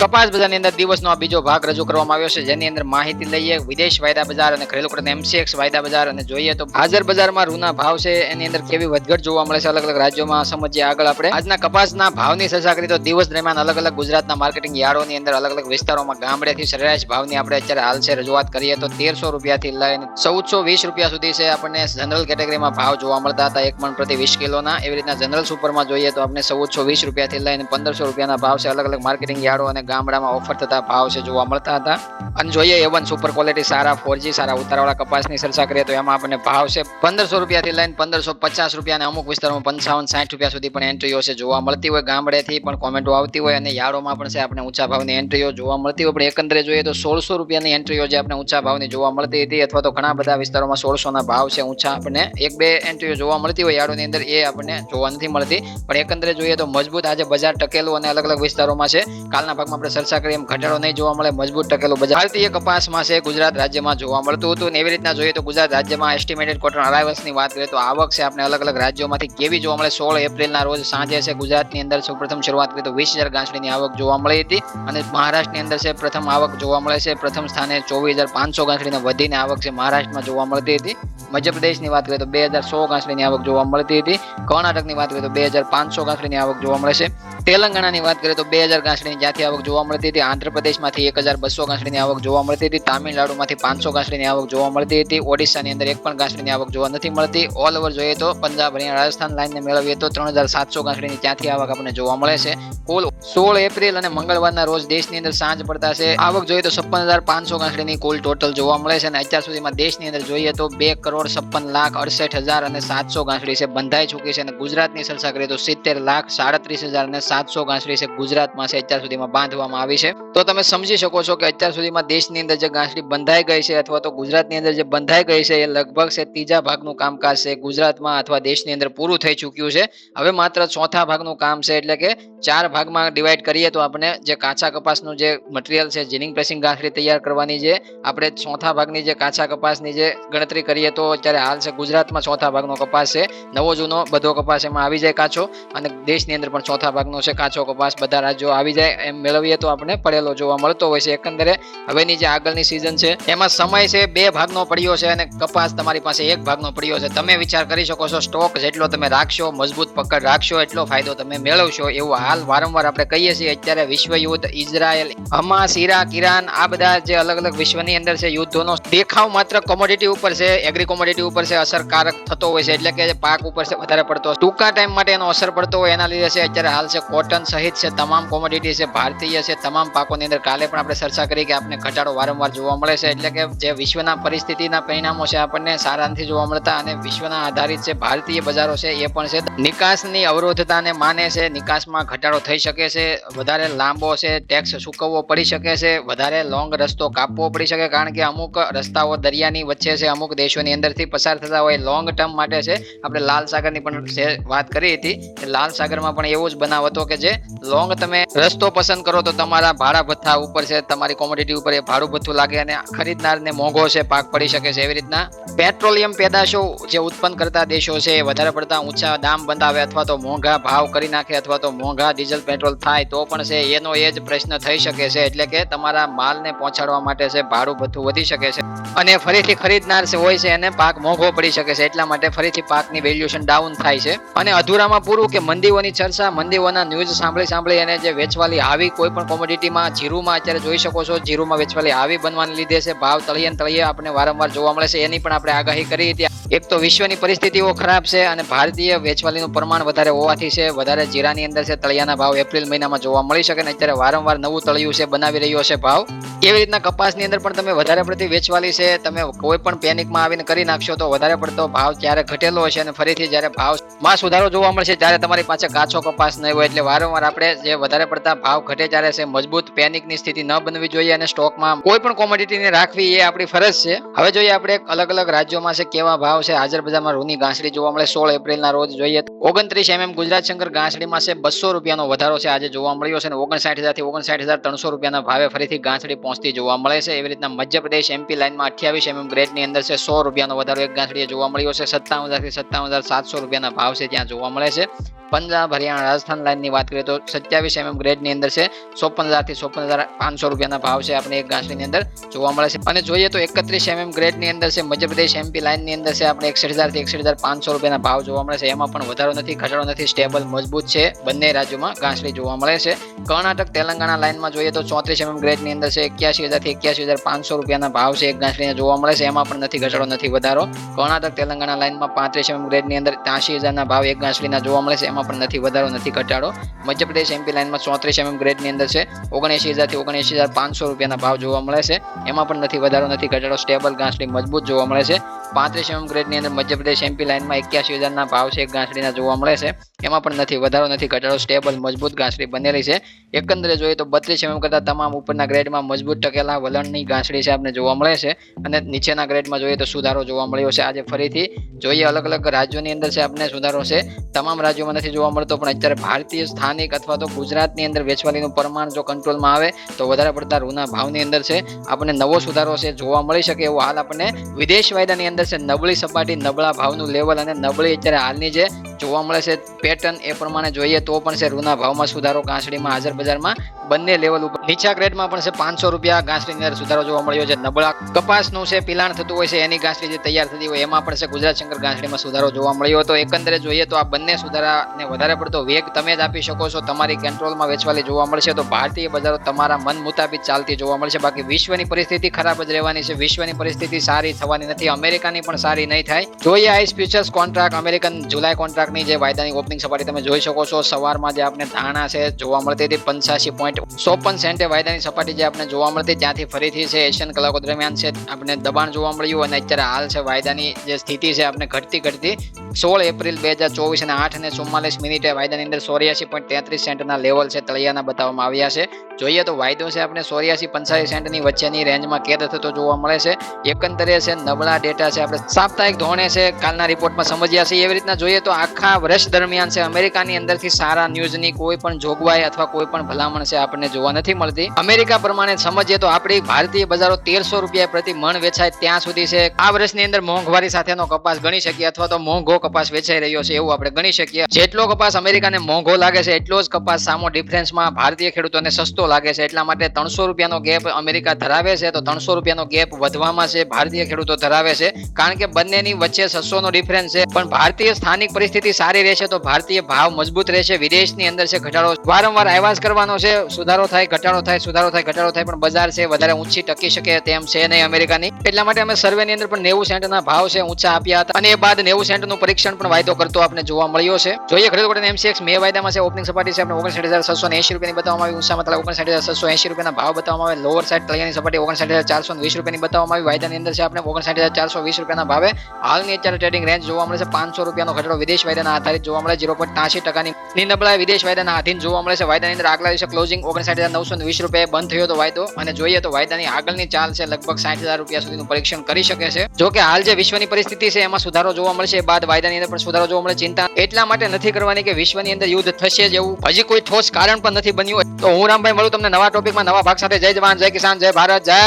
કપાસ બજારની અંદર દિવસનો આ બીજો ભાગ રજૂ કરવામાં આવ્યો છે. જેની અંદર માહિતી લઈએ, વિદેશ વાયદા બજાર અને ઘરેલુ કડન એમસીએક્સ વાયદા બજાર અને જોઈએ તો હાજર બજારમાં રૂના ભાવ છે. એની અંદર કેવી વધઘટ જોવા મળે છે અલગ અલગ રાજ્યોમાં સમજીએ આગળ આપણે. આજના કપાસના ભાવની ચર્ચા કરી તો દિવસ દરમિયાન અલગ અલગ ગુજરાતના માર્કેટિંગ યાર્ડોની અંદર અલગ અલગ વિસ્તારોમાં ગામડેથી સરેરાશ ભાવની આપણે અત્યારે હાલ છે રજૂઆત કરીએ તો તેરસો રૂપિયાથી લઈને ચૌદસો વીસ રૂપિયા સુધી છે આપણને જનરલ કેટેગરીમાં ભાવ જોવા મળતા હતા એક મણ પ્રતિ વીસ કિલોના. એવી રીતના જનરલ સુપરમાં જોઈએ તો આપણે ચૌદસો વીસ રૂપિયાથી લઈને પંદરસો રૂપિયાના ભાવ છે અલગ અલગ માર્કેટિંગ યાર્ડો અને ગામડામાં ઓફર થતા ભાવ છે જોવા મળતા હતા. અને જોઈએ એ વન સુપર ક્વોલિટી સારા ફોરજી સારા ઉતારાવાળા કપાસની ચર્ચા કરીએ તો એમાં આપણને ભાવ છે પંદરસો રૂપિયાથી લઈને પંદરસો પચાસ રૂપિયા અમુક વિસ્તારોમાં પંચાવન, સાઠ રૂપિયા સુધી પણ એન્ટ્રીઓ છે જોવા મળતી હોય. ગામડેથી પણ કોમેન્ટો આવતી હોય અને યાર્ડોમાં પણ છે આપણે ઊંચા ભાવની એન્ટ્રીઓ જોવા મળતી હોય. પણ એકંદરે જોઈએ તો સોળસો રૂપિયાની એન્ટ્રીઓ જે આપણે ઊંચા ભાવની જોવા મળતી હતી અથવા તો ઘણા બધા વિસ્તારોમાં સોળસોના ભાવ છે ઊંચા આપણને એક બે એન્ટ્રીઓ જોવા મળતી હોય યાર્ડોની અંદર એ આપણને જોવા નથી મળતી. પણ એકંદરે જોઈએ તો મજબૂત આજે બજાર ટકેલું અને અલગ અલગ વિસ્તારોમાં છે. કાલના ભાગમાં આપણે ચર્ચા કરીએ એમ ઘટાડો નહીં જોવા મળે, મજબૂત ટકેલું બજાર. ભારતીય કપાસમાં છે ગુજરાત રાજ્યમાં જોવા મળતું હતું. એવી રીતના જોઈએ તો ગુજરાત રાજ્યમાં એસ્ટિમેટેડ કોટન અરાઇવલ્સની વાત કરીએ તો આવક છે આપણે અલગ અલગ રાજ્યોમાંથી કેવી જોવા મળે? સોળ એપ્રિલના રોજ સાંજે છે ગુજરાતની અંદર સૌપ્રથમ શરૂઆત કરીએ તો વીસ હજાર ગાંસડીની આવક જોવા મળી હતી. અને મહારાષ્ટ્રની અંદર છે પ્રથમ આવક જોવા મળે છે. પ્રથમ સ્થાને ચોવીસ હજાર પાંચસો ગાંસડીને વધીને આવક છે મહારાષ્ટ્રમાં જોવા મળતી હતી. મધ્યપ્રદેશની વાત કરીએ તો બે હજાર સો ગાંસડીની આવક જોવા મળતી હતી. કર્ણાટકની વાત કરીએ તો બે હજાર પાંચસો ગાંસડીની આવક જોવા મળે છે. તેલંગાણાની વાત કરીએ તો બે હજાર ગાંસડીની જ્યાંથી આવક જોવા મળતી હતી, આંધ્રપ્રદેશમાંથી એક હજાર બસો ગાંસડીની આવક જોવા મળતી હતી, તામિલનાડુમાંથી પાંચસો ગાંસડીની આવક જોવા મળતી હતી, ઓડિશાની અંદર એક પણ ગાંસડીની આવક જોવા નથી મળતી. ઓલ ઓવર જોઈએ તો પંજાબ હરિયાણા રાજસ્થાન લાઇનને મેળવીએ તો ત્રણ હજાર સાતસો ગાંસડીની ત્યાંથી આવક આપણને જોવા મળે છે. કુલ સોળ એપ્રિલ અને મંગળવારના રોજ દેશની અંદર સાંજ પડતા છે. આવક જોઈએ તો છપ્પન હજાર પાંચસો ગાંસડીની કુલ ટોટલ જોવા મળે છે અને અત્યાર સુધીમાં દેશની અંદર જોઈએ તો બે કરોડ છપ્પન લાખ અડસઠ હજાર અને સાતસો ગાંસડી છે, બંધાઈ ચૂકી છે અને ગુજરાતની સરસા કરીએ તો સિત્તેર લાખ સાડત્રીસ હજાર અને સાતસો ગાંસડી છે, ગુજરાતમાં છે, અત્યાર સુધીમાં બાંધવામાં આવી છે. તો તમે સમજી શકો છો કે અત્યાર સુધીમાં દેશની અંદર જે ગાંસડી બંધાઈ ગઈ છે અથવા તો ગુજરાતની અંદર જે બંધાઈ ગઈ છે એ લગભગ છે, ત્રીજા ભાગનું કામકાજ છે, ગુજરાતમાં અથવા દેશની અંદર પૂરું થઈ ચૂક્યું છે. હવે માત્ર ચોથા ભાગનું કામ છે, એટલે કે ચાર ભાગમાં ડિવાઈડ કરીએ તો આપણે જે કાચા કપાસનું જે મટીરિયલ છે, જીનિંગ પ્રેસિંગ ગાંસડી તૈયાર કરવાની જે, આપણે ચોથા ભાગની જે કાચા કપાસની જે ગણતરી કરીએ તો અત્યારે હાલ છે, ગુજરાતમાં ચોથા ભાગનો કપાસ છે, નવો જૂનો બધો કપાસ એમાં આવી જાય કાચો અને દેશની અંદર પણ ચોથા ભાગનો છે, કાચો કપાસ, બધા રાજ્યો આવી જાય. એમ મેળવીએ તો આપણે પડેલો જોવા મળતો હોય છે. એકંદરે હવેની જે આગળની સિઝન છે, એમાં સમય છે, બે ભાગનો પડ્યો છે અને કપાસ તમારી પાસે એક ભાગનો પડ્યો છે. તમે વિચાર કરી શકો છો, સ્ટોક જેટલો તમે રાખશો, મજબૂત પકડ રાખશો, એટલો ફાયદો તમે મેળવશો. એવું હાલ વારંવાર આપણે કહીએ છીએ, અત્યારે વિશ્વ યુદ્ધ, ઇઝરાયલ, હમાસ ઇરાક ઈરાન, આ બધા જે અલગ અલગ વિશ્વની અંદર છે, યુદ્ધોનો દેખાવ માત્ર કોમોડિટી ઉપર છે એગ્રી કોમોડિટી ઉપર છે, અસરકારક થતો હોય છે. એટલે કે પાક ઉપર છે, વધારે પડતો. ટૂંકા ટાઈમ માટે એનો અસર પડતો હોય, એના લીધે છે, અત્યારે હાલ છે કોટન સહિત છે, તમામ કોમોડિટી છે, ભારતીય છે, તમામ પાકોની અંદર કાલે પણ આપણે ચર્ચા કરી કે આપણે ઘટાડો વારંવાર જોવા મળે છે, એટલે કે જે વિશ્વના પરિસ્થિતિના પરિણામો છે, આપણને સારાથી જોવા મળતા અને વિશ્વના આધારિત છે ભારતીય બજારો છે, એ પણ છે. નિકાસની અવરોધતાને માને છે, નિકાસમાં ઘટાડો થઈ શકે છે, વધારે લાંબો છે ટેક્સ ચૂકવવો પડી શકે છે, વધારે લોંગ રસ્તો કાપવો પડી શકે, કારણ કે અમુક રસ્તાઓ દરિયાની વચ્ચે છે, અમુક દેશોની અંદરથી પસાર થતા હોય લોંગ ટર્મ માટે છે. આપણે લાલ સાગરની પણ વાત કરી હતી લાલ સાગરમાં પણ એવો જ બનાવ હતો કે જે લોંગ તમે રસ્તો પસંદ કરો તો તમારા ભાડા ભથ્થા ઉપર છે, તમારી કોમોડિટી ઉપર એ ભાડું ભથ્થું લાગે અને ખરીદનારને મોંઘો છે, પાક પડી શકે છે એવી રીતના. પેટ્રોલિયમ પેદાશો જે ઉત્પન્ન કરતા દેશો છે વધારે પડતા ઊંચા દામ બંધાવે અથવા તો મોંઘા ભાવ કરી નાખે અથવા તો મોંઘા ડીઝલ, પેટ્રોલ થાય તો પણ છે, એનો એ જ પ્રશ્ન થઈ શકે છે, એટલે કે તમારા માલને પહોંચાડવા માટે છે, ભાડું ભથ્થું વધી શકે છે. અને ફરીથી ખરીદનાર હોય છે, એને પાક મોંઘો પડી શકે છે, એટલા માટે ફરીથી પાકની વેલ્યુએશન ડાઉન થાય છે. અને અધૂરામાં પૂરું કે મંદીઓની ચર્ચા, મંદીઓના ન્યૂઝ સાંભળી સાંભળી અને જે વેચવાલી આવી, કોઈ પણ કોમોડિટીમાં જીરુમાં અત્યારે જોઈ શકો છો, જીરુમાં વેચવાલી આવી બનવાને લીધે છે. ભાવ તળિયે તળિયે આપણે વારંવાર જોવા મળે છે. એની પણ આપણે આગાહી કરી હતી. એક તો વિશ્વની પરિસ્થિતિઓ ખરાબ છે અને ભારતીય વેચવાલીનું પ્રમાણ વધારે હોવાથી છે, વધારે જીરાની અંદર છે, તળિયાના ભાવ એપ્રિલ મહિનામાં જોવા મળી શકે ને અત્યારે વારંવાર નવું તળિયું છે, બનાવી રહ્યો છે ભાવ. એવી રીતના કપાસની અંદર પણ તમે વધારે પડતી વેચવાલી છે, તમે કોઈ પણ પેનિકમાં આવીને કરી નાખશો તો વધારે પડતો ભાવ ત્યારે ઘટેલો હશે અને ફરીથી જ્યારે ભાવમાં સુધારો જોવા મળશે, ત્યારે તમારી પાસે કાચો કપાસ નહીં હોય એટલે વારંવાર આપણે જે વધારે પડતા ભાવ ઘટે ત્યારે છે, મજબૂત પેનિકની સ્થિતિ ન બનવી જોઈએ અને સ્ટોકમાં કોઈ પણ કોમોડિટીને રાખવી એ આપણી ફરજ છે. હવે જોઈએ આપણે અલગ અલગ રાજ્યોમાં છે, કેવા ભાવ છે? હાજર બજારમાં રૂની ઘાસડી જોવા મળે, સોળ એપ્રિલના રોજ જોઈએ ઓગણત્રીસ એમએમ ગુજરાત શંકર ઘાસડીમાં છે, બસો રૂપિયાનો વધારો છે, આજે જોવા મળ્યો છે અને ઓગણસાઠ હજારથી ઓગણસાઠ હજાર ત્રણસો રૂપિયાના ભાવે ફરીથી ઘાસડી પહોંચતી જોવા મળે છે. એવી રીતના મધ્યપ્રદેશ એમપી લાઇનમાં અઠ્યાવીસ એમએમ ગ્રેડની અંદર છે, સો રૂપિયાનો વધારો એક ઘાસડીએ જોવા મળ્યો છે સત્તાવન હજારથી સત્તાવન હજાર સાતસો રૂપિયાના ભાવ છે ત્યાં જોવા મળે છે. પંજાબ હરિયાણા રાજસ્થાન લાઇનની વાત કરીએ તો સત્યાવીસ એમએમ ગ્રેડની અંદર છે. ચોપન હજારથી ચોપન હજાર પાંચસો રૂપિયાના ભાવ છે આપણે એક ગાંઠની અંદર જોવા મળે છે. અને જોઈએ તો એકત્રીસ એમએમ ગ્રેડની અંદર છે મધ્યપ્રદેશ એમપી લાઇનની અંદર છે આપણે એકસઠ હજારથી એકસઠ હજાર પાંચસો રૂપિયાના ભાવ જોવા મળે છે. એમાં પણ વધારો નથી, ઘટાડો નથી, સ્ટેબલ, મજબૂત છે. બંને રાજ્યોમાં ગાંસડી જોવા મળે છે. કર્ણાટક, તેલંગાણા લાઇનમાં જોઈએ તો ચોત્રીસ એમએમ ગ્રેડની અંદર છે એક્યાસી હજારથી એક્યાસી હજાર પાંચસો રૂપિયાના ભાવ છે એક ગાંસડીને જોવા મળે છે. એમાં પણ નથી ઘટાડો, નથી વધારો. કર્ણાટક, તેલંગાણા લાઇનમાં પાંત્રીસ એમએમ ગ્રેડની અંદર ત્યાંશી હજારના ભાવ એક ગાંસડીના જોવા મળે છે. એમાં પણ નથી, વધારો નથી ઘટાડો. મધ્યપ્રદેશ એમપી લાઇનમાં ચોત્રીસ એમએમ ગ્રેડની અંદર છે. ઓગણએંશી હજારથી ઓગણએંશી હજાર પાંચસો રૂપિયાના ભાવ જોવા મળે છે. એમાં પણ નથી, વધારો નથી, ઘટાડો સ્ટેબલ ગાંસડી મજબૂત જોવા મળે છે. પાંત્રીસ એમએમ ગ્રેડની અંદર મધ્યપ્રદેશ એમપી લાઇનમાં એક્યાસી હજારના ભાવ છે ગાંસડીના જોવા મળે છે. એમાં પણ નથી, વધારો નથી ઘટાડો સ્ટેબલ, મજબૂત ગાંસડી બનેલી છે. એકંદરે જોઈએ તો બત્રીસ એમ કરતા તમામ ઉપરના ગ્રેડમાં મજબૂત ટકેલા વલણની ગાંસડી છે આપણે જોવા મળે છે. અને નીચેના ગ્રેડમાં જોઈએ તો સુધારો જોવા મળ્યો છે. આજે ફરીથી જોઈએ અલગ અલગ રાજ્યોની અંદર છે આપણે સુધારો છે. તમામ રાજ્યોમાં નથી જોવા મળતો, પણ અત્યારે ભારતીય સ્થાનિક અથવા તો ગુજરાતની અંદર વેચવાલીનું પ્રમાણ જો કંટ્રોલમાં આવે, તો વધારે પડતા રૂના ભાવની અંદર છે. આપણને નવો સુધારો છે, જોવા મળી શકે એવો હાલ આપણને વિદેશ વાયદાની અંદર છે, નબળી સપાટી, નબળા ભાવનું લેવલ અને નબળી અત્યારે હાલની જે જોવા મળે છે પેટર્ન એ પ્રમાણે જોઈએ તો પણ છે રૂના ભાવમાં સુધારો કાંસડીમાં હાજર બજારમાં બંને લેવલ ઉપર. નીચા ગ્રેડમાં પણ છે, પાંચસો રૂપિયા ઘાસડીની અંદર સુધારો જોવા મળ્યો છે. નબળા કપાસનું છે, પિલાણ થતું હોય છે, એની ઘાસડી જે તૈયાર થતી હોય એમાં પણ છે, ગુજરાત શંકર ઘાસડીમાં સુધારો જોવા મળ્યો હતો. એકંદરે જોઈએ તો આ બંને સુધારાને વધારે પડતો વેગ તમે જ આપી શકો છો, તમારી કંટ્રોલમાં વેચવાલી જોવા મળશે તો ભારતીય બજારો તમારા મન મુતાબિક ચાલતી જોવા મળશે. બાકી વિશ્વની પરિસ્થિતિ ખરાબ જ રહેવાની છે, વિશ્વની પરિસ્થિતિ સારી થવાની નથી. અમેરિકાની પણ સારી નહીં થાય. જોઈએ આઈસ ફ્યુચર્સ કોન્ટ્રાક્ટ, અમેરિકન જુલાઈ કોન્ટ્રાક્ટની જે વાયદાની ઓપનિંગ સપાટી તમે જોઈ શકો છો. સવારમાં જે આપણે ધારણા છે, જોવા મળતી હતી પંચ્યાસી પોઈન્ટ ચોપન સેન્ટે વાયદાની સપાટી જે આપણે જોવા મળતી, ત્યાંથી ફરીથી છે એશિયન કલાકો દરમિયાન છે. આપણે દબાણ જોવા મળ્યું અને અત્યારે હાલ છે વાયદાની જે સ્થિતિ છે આપણે ઘટતી ઘટતી સોળ એપ્રિલ બે હજાર ચોવીસ અને આઠ અને ચુમ્માલીસ મિનિટે વાયદાની અંદર ચોર્યાસી પોઈન્ટ તેત્રીસ સેન્ટના લેવલ છે તળિયાના બતાવવામાં આવ્યા છે. જોઈએ તો વાયદો છે આપણે ચોર્યાસી પંચાસી સેન્ટની વચ્ચેની રેન્જમાં કેદ થતો જોવા મળે છે. એકંદરે છે નબળા ડેટા છે આપણે સાપ્તાહિક ધોરણે છે કાલના રિપોર્ટમાં સમજ્યા છે. એવી રીતના જોઈએ તો આખા વર્ષ દરમિયાન છે અમેરિકાની અંદરથી સારા ન્યૂઝની કોઈ પણ જોગવાઈ અથવા કોઈ પણ ભલામણ છે આપણને જોવા નથી મળતી. અમેરિકા પ્રમાણે સમજીએ તો આપણી ભારતીય બજારો તેરસો રૂપિયા પ્રતિ મણ વેચાય ત્યાં સુધી છે. આ વર્ષની અંદર મોંઘવારી સાથેનો કપાસ ગણી શકીએ અથવા તો મોંઘો કપાસ વેચાઈ રહ્યો છે એવું આપણે ગણી શકીએ. જેટલો કપાસ અમેરિકાને મોંઘો લાગે છે એટલો જ કપાસ સામો ડિફરન્સમાં ભારતીય ખેડૂતોને સસ્તો લાગે છે. એટલા માટે ત્રણસો રૂપિયાનો ગેપ અમેરિકા ધરાવે છે તો ત્રણસો રૂપિયાનો ગેપ વધવામાં છે. ભારતીય ખેડૂતો ધરાવે છે. કારણ કે બંનેની વચ્ચે છસો નો ડિફરન્સ છે. પણ ભારતીય સ્થાનિક પરિસ્થિતિ સારી રહેશે તો ભારતીય ભાવ મજબૂત રહેશે. વિદેશની અંદર છે ઘટાડો. વારંવાર અહેવાસ કરવાનો છે. સુધારો થાય, ઘટાડો થાય, સુધારો થાય, ઘટાડો થાય, પણ બજાર છે, વધારે ઊંચી ટકી શકે તેમ છે નહીં અમેરિકાની. એટલા માટે અમે સર્વેની અંદર પણ નેવું સેન્ટના ભાવ છે ઊંચા આપ્યા હતા. અને એ બાદ નેવું સેન્ટનું પરીક્ષણ પણ વાયદો કરતો આપણે જોવા મળ્યો છે. જોઈએ ખરીદ કરીને એમસીએક્સ મે વાયદામાં છે. ઓપનિંગ સપાટી છે. આપણે ઓગણસાઠ હજાર છસો એસી રૂપિયાની બતાવવામાં આવી. ઊંચા મતલબ ઓગણસાઠ હજાર છસો એસી રૂપિયાના ભાવ બતાવવામાં આવે લોઅર સાઈડ તળિયાની સપાટી ઓગણસાઠ હજાર ચારસો વીસ રૂપિયાની બતાવવામાં આવી. વાયદાની અંદર છે આપણે ઓગણસાઠ હજાર ચારસો વીસ રૂપિયાના ભાવે. હાલની અત્યારે ટ્રેડિંગ રેન્જ જોવા મળે છે પાંચસો રૂપિયાનો ઘટાડો. વિદેશ વાયદાના આધારિત જોવા મળે ઝીરો પોઈન્ટ ત્યાસી ટકાની. નબળાઈ વિદેશ વાયદાના આધીન જોવા મળે છે. વાયદાની અંદર આગલા દિવસે ક્લોઝિંગ ઓગણસાઠ હજાર નવસો વીસ રૂપિયા બંધ થયો હતો વાયદો. અને જોઈએ તો વાયદાની આગળની ચાલ છે લગભગ સાઠ હજાર રૂપિયા સુધીનું પરીક્ષણ કરી શકે છે. જો કે હાલ જે વિશ્વની પરિસ્થિતિ છે એમાં સુધારો જોવા મળશે. બાદ વાયદાની અંદર પણ સુધારો જોવા મળે. ચિંતા એટલા માટે નથી કરવાની કે વિશ્વની અંદર યુદ્ધ થશે જેવું હજી કોઈ ઠોસ કારણ પણ નથી બન્યું તો હું રામભાઈ મળું તમને નવા ટોપિકમાં નવા ભાગ સાથે. જય જવાન, જય કિસાન, જય ભારત, જય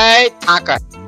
ઠાકર.